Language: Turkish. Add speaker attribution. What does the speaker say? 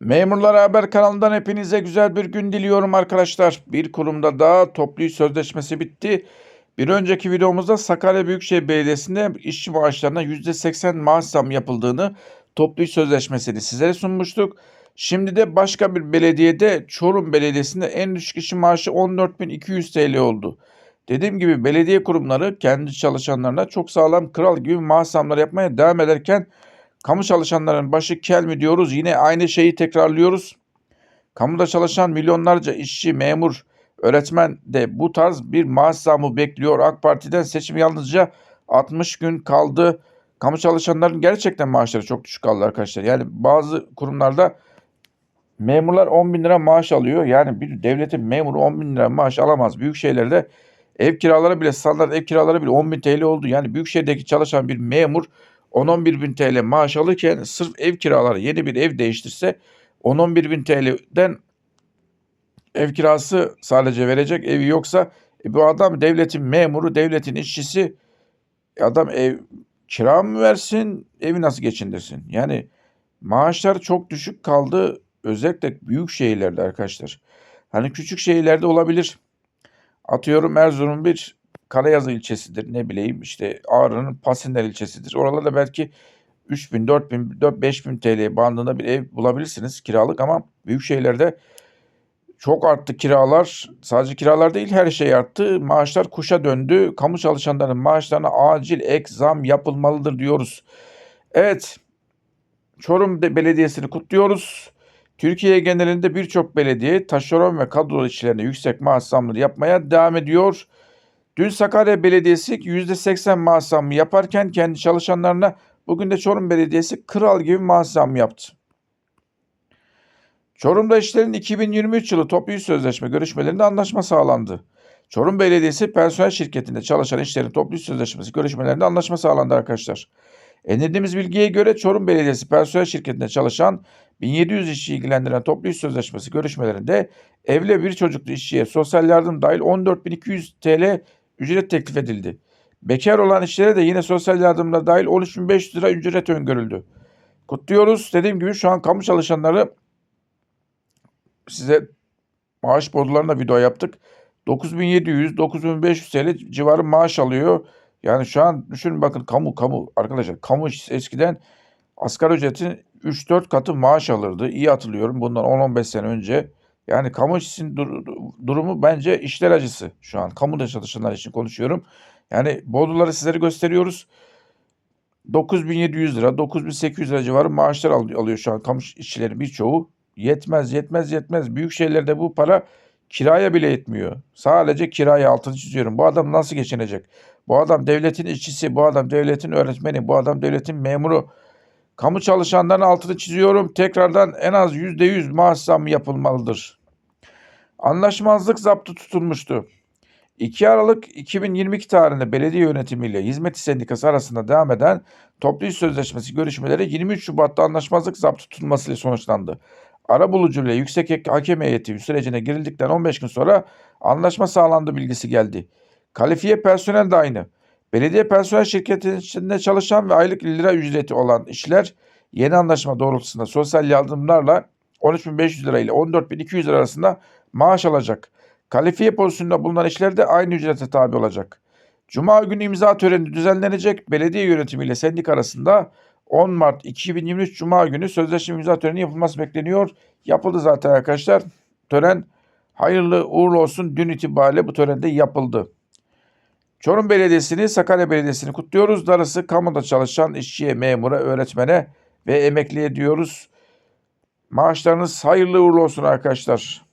Speaker 1: Memurlar Haber kanalından hepinize güzel bir gün diliyorum arkadaşlar. Bir kurumda daha toplu iş sözleşmesi bitti. Bir önceki videomuzda Sakarya Büyükşehir Belediyesi'nde işçi maaşlarına %80 maaş zam yapıldığını, toplu iş sözleşmesini sizlere sunmuştuk. Şimdi de başka bir belediyede Çorum Belediyesi'nde en düşük işçi maaşı 14.200 TL oldu. Dediğim gibi belediye kurumları kendi çalışanlarına çok sağlam kral gibi maaş zamları yapmaya devam ederken Kamu çalışanların başı kel mi diyoruz yine aynı şeyi tekrarlıyoruz. Kamuda çalışan milyonlarca işçi, memur, öğretmen de bu tarz bir maaş zamı bekliyor. AK Parti'den seçim yalnızca 60 gün kaldı. Kamu çalışanların gerçekten maaşları çok düşük kaldı arkadaşlar. Yani bazı kurumlarda memurlar 10 bin lira maaş alıyor. Yani bir devletin memuru 10 bin lira maaş alamaz. Büyük şehirlerde ev kiraları bile standart ev kiraları bile 10 bin TL oldu. Yani büyük şehirdeki çalışan bir memur 10-11 bin TL maaş alırken sırf ev kiraları yeni bir ev değiştirse 10-11 bin TL'den ev kirası sadece verecek evi yoksa e, bu adam devletin memuru, devletin işçisi e, adam ev kira mı versin, evi nasıl geçindirsin? Yani maaşlar çok düşük kaldı özellikle büyük şehirlerde arkadaşlar. Hani küçük şehirlerde olabilir. Atıyorum Erzurum bir Karayazı ilçesidir ne bileyim işte Ağrı'nın Pasinler ilçesidir. Oralarda belki 3000, 4000, 5000 TL bandında bir ev bulabilirsiniz kiralık ama büyük şehirlerde çok arttı kiralar. Sadece kiralar değil her şey arttı. Maaşlar kuşa döndü. Kamu çalışanların maaşlarına acil ek zam yapılmalıdır diyoruz. Evet. Çorum Belediyesi'ni kutluyoruz. Türkiye genelinde birçok belediye taşeron ve kadro işçilerine yüksek maaş zamları yapmaya devam ediyor. Dün Sakarya Belediyesi %80 maaş zammı yaparken kendi çalışanlarına bugün de Çorum Belediyesi kral gibi maaş zammı yaptı. Çorum'da işlerin 2023 yılı toplu iş sözleşme görüşmelerinde anlaşma sağlandı. Çorum Belediyesi personel şirketinde çalışan işlerin toplu iş sözleşmesi görüşmelerinde anlaşma sağlandı arkadaşlar. Edindiğimiz bilgiye göre Çorum Belediyesi personel şirketinde çalışan 1700 işçi ilgilendiren toplu iş sözleşmesi görüşmelerinde evli bir çocuklu işçiye sosyal yardım dahil 14.200 TL ücret teklif edildi. Bekar olan işlere de yine sosyal yardımlar dahil 13.500 lira ücret öngörüldü. Kutluyoruz. Dediğim gibi şu an kamu çalışanları size maaş borularına video yaptık. 9700, 9500 TL civarı maaş alıyor. Yani şu an düşünün bakın kamu kamu arkadaşlar kamu eskiden asgari ücretin 3-4 katı maaş alırdı. İyi hatırlıyorum bundan 10-15 sene önce. Yani kamu işçisinin dur durumu bence işler acısı şu an. Kamuda çalışanlar için konuşuyorum. Yani bodruları sizlere gösteriyoruz. 9700 lira, 9800 lira civarı maaşlar al alıyor şu an kamu işçileri birçoğu. Yetmez, yetmez, yetmez. Büyük şehirlerde bu para kiraya bile yetmiyor. Sadece kiraya altını çiziyorum. Bu adam nasıl geçinecek? Bu adam devletin işçisi, bu adam devletin öğretmeni, bu adam devletin memuru. Kamu çalışanların altını çiziyorum. Tekrardan en az %100 maaş zammı yapılmalıdır. Anlaşmazlık zaptı tutulmuştu. 2 Aralık 2022 tarihinde belediye yönetimiyle Hizmet Sendikası arasında devam eden toplu iş sözleşmesi görüşmeleri 23 Şubat'ta anlaşmazlık zaptı tutulmasıyla sonuçlandı. Ara bulucu ile yüksek hakem heyeti sürecine girildikten 15 gün sonra anlaşma sağlandı bilgisi geldi. Kalifiye personel de aynı. Belediye personel şirketinin içinde çalışan ve aylık lira ücreti olan işler yeni anlaşma doğrultusunda sosyal yardımlarla 13.500 lira ile 14.200 lira arasında maaş alacak. Kalifiye pozisyonunda bulunan işler de aynı ücrete tabi olacak. Cuma günü imza töreni düzenlenecek. Belediye yönetimi ile sendik arasında 10 Mart 2023 Cuma günü sözleşme imza töreni yapılması bekleniyor. Yapıldı zaten arkadaşlar. Tören hayırlı uğurlu olsun. Dün itibariyle bu törende yapıldı. Çorum Belediyesi'ni, Sakarya Belediyesi'ni kutluyoruz. Darısı kamuda çalışan işçiye, memura, öğretmene ve emekliye diyoruz. Maaşlarınız hayırlı uğurlu olsun arkadaşlar.